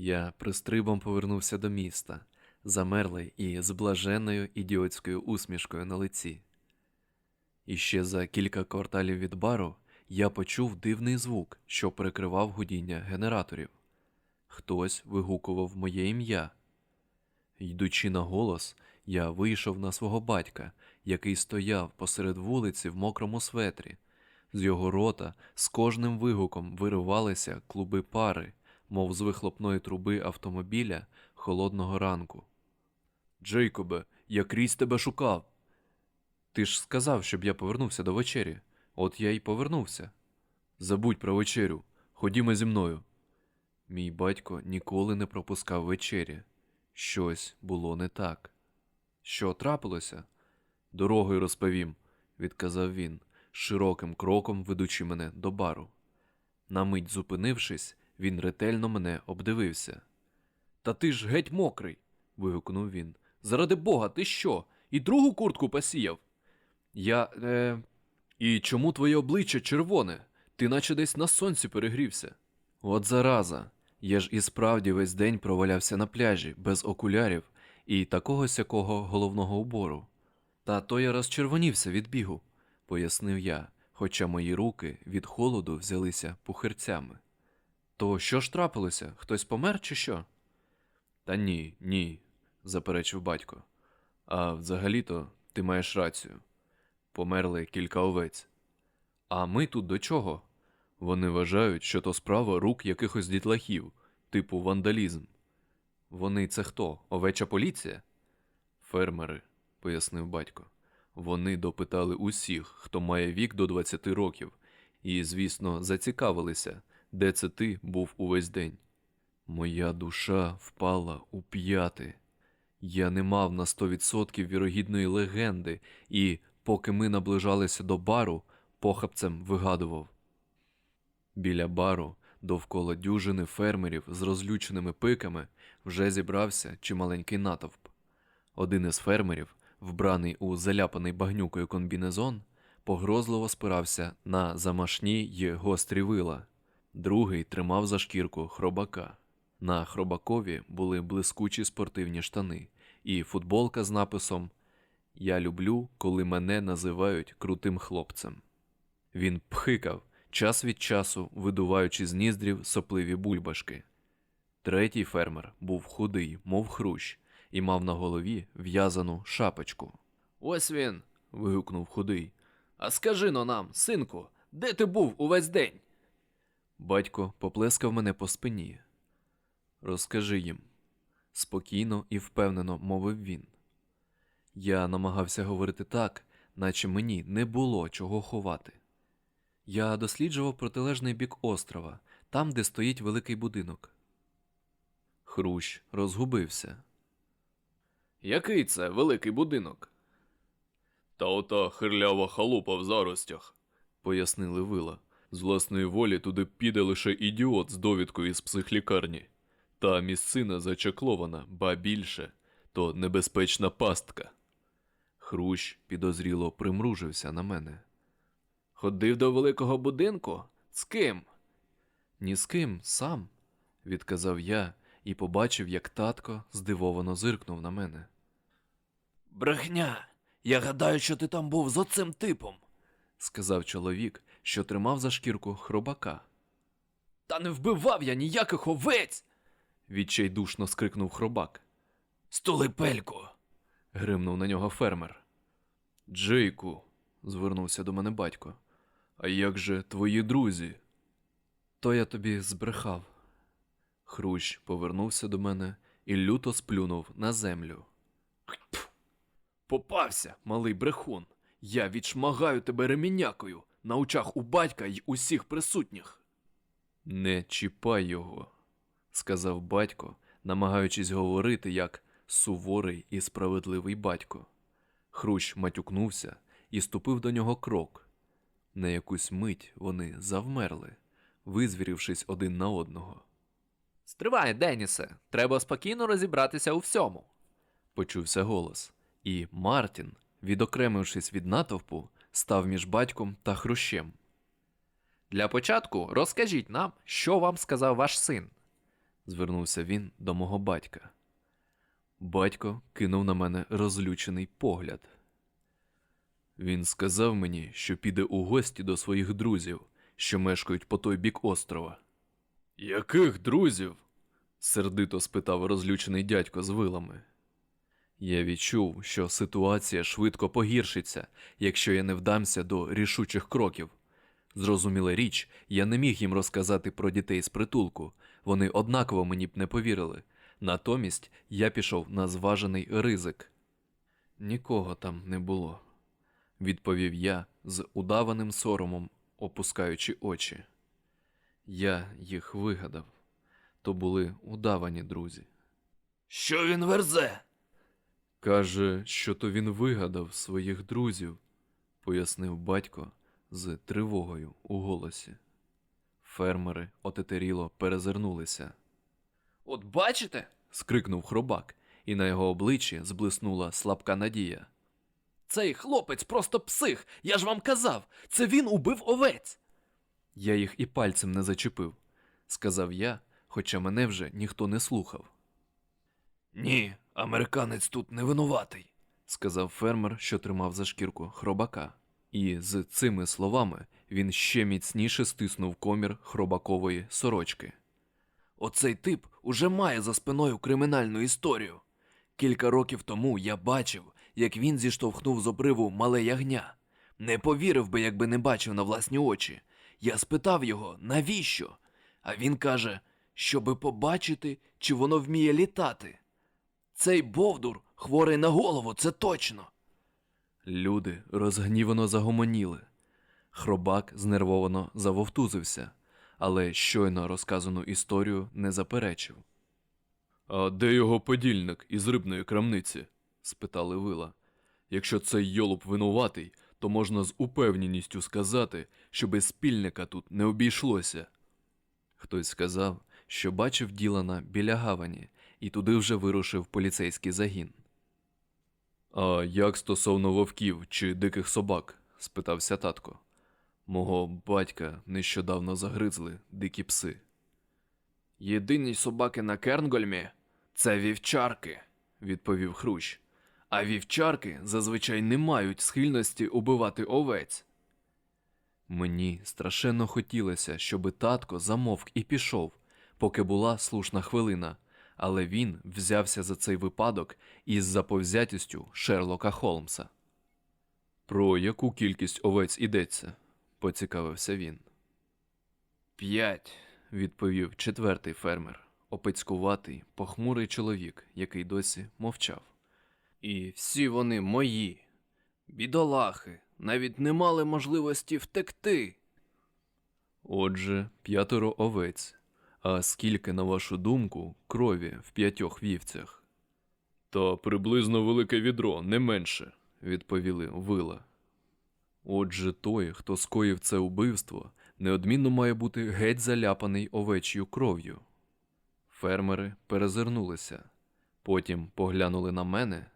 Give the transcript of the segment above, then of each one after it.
Я пристрибом повернувся до міста, замерлий і з блаженною ідіотською усмішкою на лиці. І ще за кілька кварталів від бару я почув дивний звук, що перекривав гудіння генераторів. Хтось вигукував моє ім'я. Йдучи на голос, я вийшов на свого батька, який стояв посеред вулиці в мокрому светрі. З його рота з кожним вигуком виривалися клуби пари, мов з вихлопної труби автомобіля холодного ранку. Джейкобе, я крізь тебе шукав. Ти ж сказав, щоб я повернувся до вечері. От я й повернувся. Забудь про вечерю. Ходімо зі мною. Мій батько ніколи не пропускав вечері. Щось було не так. Що трапилося? Дорогою розповім, відказав він, широким кроком ведучи мене до бару. На мить зупинившись, він ретельно мене обдивився. Та ти ж геть мокрий. вигукнув він. Заради Бога, ти що? І другу куртку посіяв? Я. Е... І чому твоє обличчя червоне? Ти наче десь на сонці перегрівся. От зараза. Я ж і справді весь день провалявся на пляжі, без окулярів і такого сякого головного убору. Та то я розчервонівся від бігу, пояснив я, хоча мої руки від холоду взялися пухирцями. То що ж трапилося? Хтось помер чи що? Та ні, ні, заперечив батько. А взагалі-то ти маєш рацію. Померли кілька овець. А ми тут до чого? Вони вважають, що то справа рук якихось дітлахів, типу вандалізм. Вони це хто? Овеча поліція? Фермери, пояснив батько. Вони допитали усіх, хто має вік до 20 років, і, звісно, зацікавилися, де це ти був увесь день. Моя душа впала у п'яти. Я не мав на 100% вірогідної легенди, і, поки ми наближалися до бару, похапцем вигадував. Біля бару, довкола дюжини фермерів з розлюченими пиками, вже зібрався чималенький натовп. Один із фермерів, вбраний у заляпаний багнюкою комбінезон, погрозливо спирався на замашні й гострі вила, другий тримав за шкірку хробака. На хробакові були блискучі спортивні штани і футболка з написом Я люблю, коли мене називають крутим хлопцем. Він пхикав, час від часу видуваючи з ніздрів сопливі бульбашки. Третій фермер був худий, мов хрущ, і мав на голові в'язану шапочку. Ось він. вигукнув худий. А скажи но нам, синку, де ти був увесь день? Батько поплескав мене по спині. Розкажи їм, спокійно і впевнено мовив він. Я намагався говорити так, наче мені не було чого ховати. Я досліджував протилежний бік острова, там, де стоїть великий будинок. Хрущ розгубився. Який це великий будинок? Та ота хирлява халупа в заростях, пояснили вила. З власної волі туди піде лише ідіот з довідкою із психлікарні. Та місцина зачаклована, ба більше, то небезпечна пастка. Хрущ підозріло примружився на мене. Ходив до великого будинку? З ким? Ні з ким, сам, відказав я і побачив, як татко здивовано зиркнув на мене. Брехня. Я гадаю, що ти там був з оцим типом, сказав чоловік, що тримав за шкірку хробака. Та не вбивав я ніяких овець. відчайдушно скрикнув хробак. Стули пельку. гримнув на нього фермер. Джейку, звернувся до мене батько. А як же твої друзі? То я тобі збрехав. Хрущ повернувся до мене і люто сплюнув на землю. Попався, малий брехун. Я відшмагаю тебе ремінякою на очах у батька й усіх присутніх. Не чіпай його, сказав батько, намагаючись говорити як суворий і справедливий батько. Хрущ матюкнувся і ступив до нього крок. На якусь мить вони завмерли, визвірівшись один на одного. Стривай, Денісе, треба спокійно розібратися у всьому. Почувся голос, і Мартін, відокремившись від натовпу, став між батьком та хрущем. Для початку розкажіть нам, що вам сказав ваш син. звернувся він до мого батька. Батько кинув на мене розлючений погляд. Він сказав мені, що піде у гості до своїх друзів, що мешкають по той бік острова. Яких друзів? сердито спитав розлючений дядько з вилами. Я відчув, що ситуація швидко погіршиться, якщо я не вдамся до рішучих кроків. Зрозуміла річ, я не міг їм розказати про дітей з притулку, вони однаково мені б не повірили. Натомість я пішов на зважений ризик. Нікого там не було, відповів я з удаваним соромом, опускаючи очі. Я їх вигадав. То були удавані друзі. Що він верзе? Каже, що то він вигадав своїх друзів, пояснив батько з тривогою у голосі. Фермери отетеріло перезирнулися. От бачите? скрикнув хробак, і на його обличчі зблиснула слабка надія. Цей хлопець просто псих. Я ж вам казав, це він убив овець. Я їх і пальцем не зачепив, сказав я, хоча мене вже ніхто не слухав. Ні, американець тут не винуватий. сказав фермер, що тримав за шкірку хробака. І з цими словами він ще міцніше стиснув комір хробакової сорочки. Оцей тип уже має за спиною кримінальну історію. Кілька років тому я бачив, як він зіштовхнув з обриву мале ягня. Не повірив би, якби не бачив на власні очі. Я спитав його, навіщо? А він каже, щоби побачити, чи воно вміє літати. Цей бовдур хворий на голову, це точно. Люди розгнівано загомоніли. Хробак знервовано завовтузився, але щойно розказану історію не заперечив. А де його подільник із рибної крамниці? спитали вила. Якщо цей йолоп винуватий, то можна з упевненістю сказати, що без спільника тут не обійшлося. Хтось сказав, що бачив Ділана біля гавані, і туди вже вирушив поліцейський загін. А як стосовно вовків чи диких собак? спитався татко. Мого батька нещодавно загризли дикі пси. Єдині собаки на Кернгольмі це вівчарки. відповів Хрущ. А вівчарки зазвичай не мають схильності убивати овець. Мені страшенно хотілося, щоби татко замовк і пішов, поки була слушна хвилина, але він взявся за цей випадок із заповзятістю Шерлока Холмса. Про яку кількість овець ідеться? поцікавився він. П'ять. відповів четвертий фермер, опецькуватий, похмурий чоловік, який досі мовчав. І всі вони мої. Бідолахи, навіть не мали можливості втекти. Отже, п'ятеро овець. А скільки, на вашу думку, крові в п'ятьох вівцях? Та приблизно велике відро, не менше, відповіли вила. Отже, той, хто скоїв це убивство, неодмінно має бути геть заляпаний овечою кров'ю. Фермери перезирнулися, потім поглянули на мене,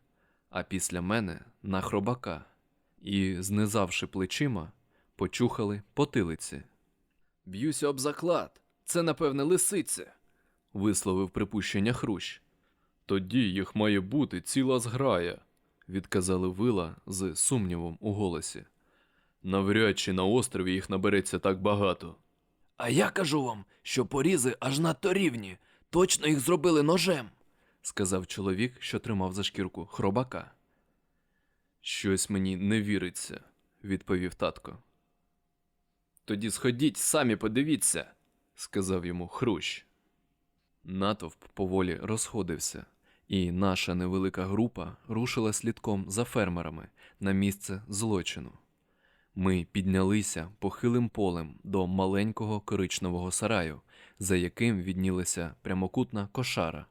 а після мене на хробака, і, знизавши плечима, почухали потилиці. Б'юся об заклад. Це, напевне, лисиця. висловив припущення Хрущ. Тоді їх має бути ціла зграя, відказали вила з сумнівом у голосі. Навряд чи на острові їх набереться так багато. А я кажу вам, що порізи аж надто рівні. Точно їх зробили ножем. сказав чоловік, що тримав за шкірку хробака. Щось мені не віриться, відповів татко. Тоді сходіть, самі подивіться, сказав йому Хрущ. Натовп поволі розходився, і наша невелика група рушила слідком за фермерами на місце злочину. Ми піднялися похилим полем до маленького коричневого сараю, за яким віднілася прямокутна кошара.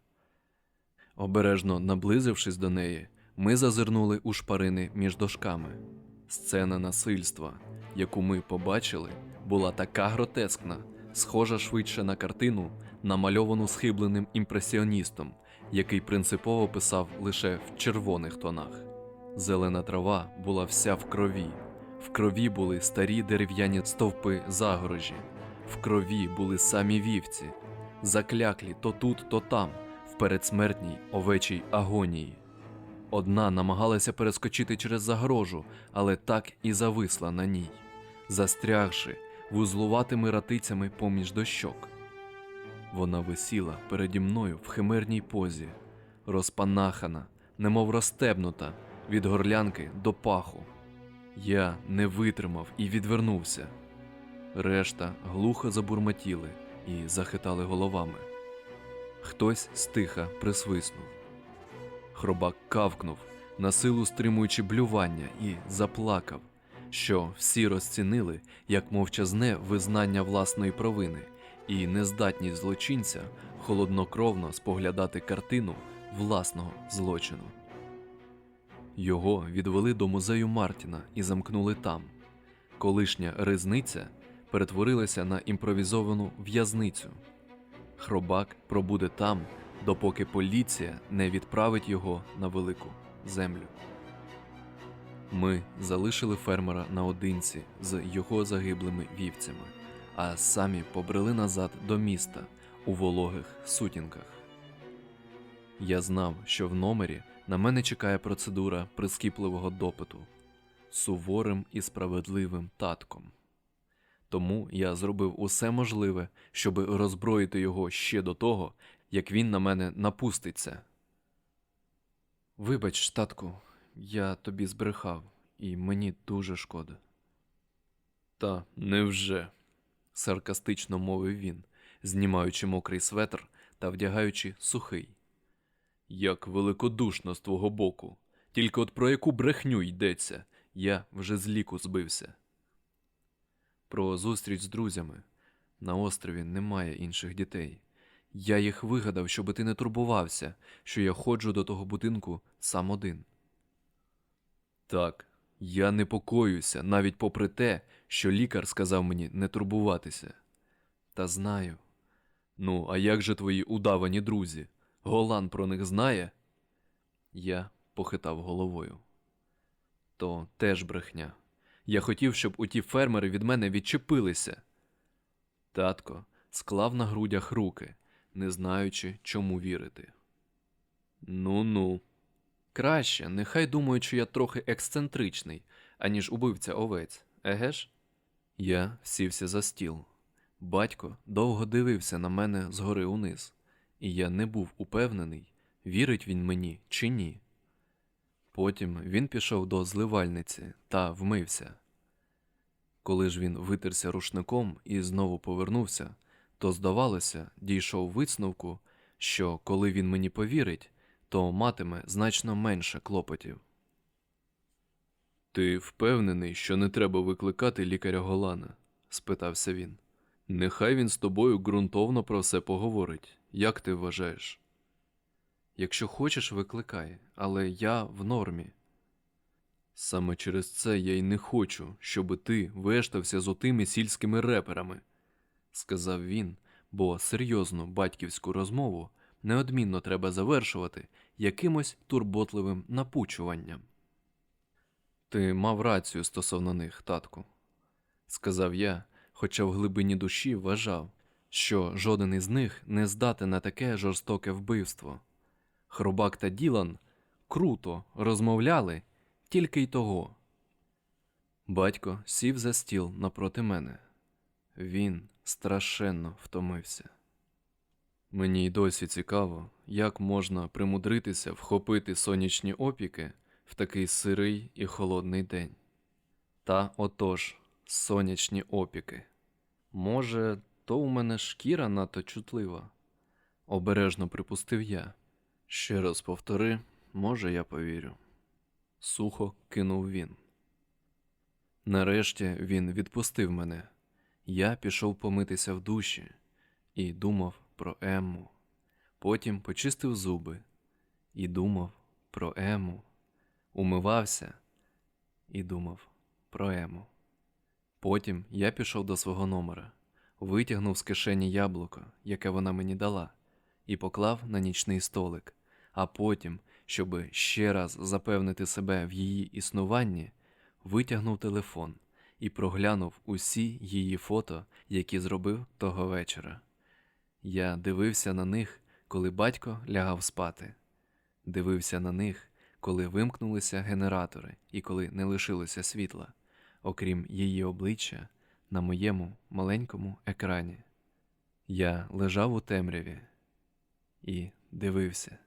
Обережно наблизившись до неї, ми зазирнули у шпарини між дошками. Сцена насильства, яку ми побачили, була така гротескна, схожа швидше на картину, намальовану схибленим імпресіоністом, який принципово писав лише в червоних тонах. Зелена трава була вся в крові. В крові були старі дерев'яні стовпи загорожі. В крові були самі вівці, закляклі то тут, то там, в передсмертній овечій агонії. Одна намагалася перескочити через загорожу, але так і зависла на ній, застрягши вузлуватими ратицями поміж дощок. Вона висіла переді мною в химерній позі, розпанахана, немов розстебнута від горлянки до паху. Я не витримав і відвернувся. Решта глухо забурмотіли і захитали головами. Хтось стиха присвиснув. Хробак кавкнув, на силу стримуючи блювання, і заплакав, що всі розцінили як мовчазне визнання власної провини і нездатність злочинця холоднокровно споглядати картину власного злочину. Його відвели до музею Мартіна і замкнули там. Колишня ризниця перетворилася на імпровізовану в'язницю. Хробак пробуде там, допоки поліція не відправить його на велику землю. Ми залишили фермера наодинці з його загиблими вівцями, а самі побрели назад до міста у вологих сутінках. Я знав, що в номері на мене чекає процедура прискіпливого допиту суворим і справедливим татком. Тому я зробив усе можливе, щоб роззброїти його ще до того, як він на мене напуститься. Вибач, татку, я тобі збрехав, і мені дуже шкода. Та невже? саркастично мовив він, знімаючи мокрий светр та вдягаючи сухий. Як великодушно з твого боку. Тільки от про яку брехню йдеться, я вже з ліку збився. Про зустріч з друзями. На острові немає інших дітей. Я їх вигадав, щоби ти не турбувався, що я ходжу до того будинку сам один. Так, я непокоюся, навіть попри те, що лікар сказав мені не турбуватися. Та знаю. Ну, а як же твої удавані друзі? Голан про них знає? Я похитав головою. То теж брехня. Я хотів, щоб у ті фермери від мене відчепилися. Татко склав на грудях руки, не знаючи, чому вірити. Ну ну. Краще, нехай думають, що я трохи ексцентричний, аніж убивця овець, еге ж? Я сівся за стіл. Батько довго дивився на мене згори униз, і я не був упевнений, вірить він мені чи ні. Потім він пішов до зливальниці та вмився. Коли ж він витерся рушником і знову повернувся, то, здавалося, дійшов висновку, що коли він мені повірить, то матиме значно менше клопотів. Ти впевнений, що не треба викликати лікаря Голана? спитався він. Нехай він з тобою ґрунтовно про все поговорить. Як ти вважаєш? Якщо хочеш, викликай, але я в нормі. Саме через це я й не хочу, щоби ти вештався з отими сільськими реперами, сказав він, бо серйозну батьківську розмову неодмінно треба завершувати якимось турботливим напучуванням. Ти мав рацію стосовно них, татку, сказав я, хоча в глибині душі вважав, що жоден із них не здатен на таке жорстоке вбивство. Хробак та Ділан круто розмовляли тільки й того. Батько сів за стіл напроти мене. Він страшенно втомився. Мені й досі цікаво, як можна примудритися вхопити сонячні опіки в такий сирий і холодний день. Та отож, сонячні опіки. Може, то у мене шкіра надто чутлива? Обережно припустив я. Ще раз повтори, може, я повірю. Сухо кинув він. Нарешті він відпустив мене. Я пішов помитися в душі і думав про Емму. Потім почистив зуби і думав про Ему. Умивався і думав про Ему. Потім я пішов до свого номера, витягнув з кишені яблуко, яке вона мені дала, і поклав на нічний столик, а потім, щоби ще раз запевнити себе в її існуванні, витягнув телефон і проглянув усі її фото, які зробив того вечора. Я дивився на них, коли батько лягав спати, дивився на них, коли вимкнулися генератори і коли не лишилося світла, окрім її обличчя на моєму маленькому екрані. Я лежав у темряві і дивився.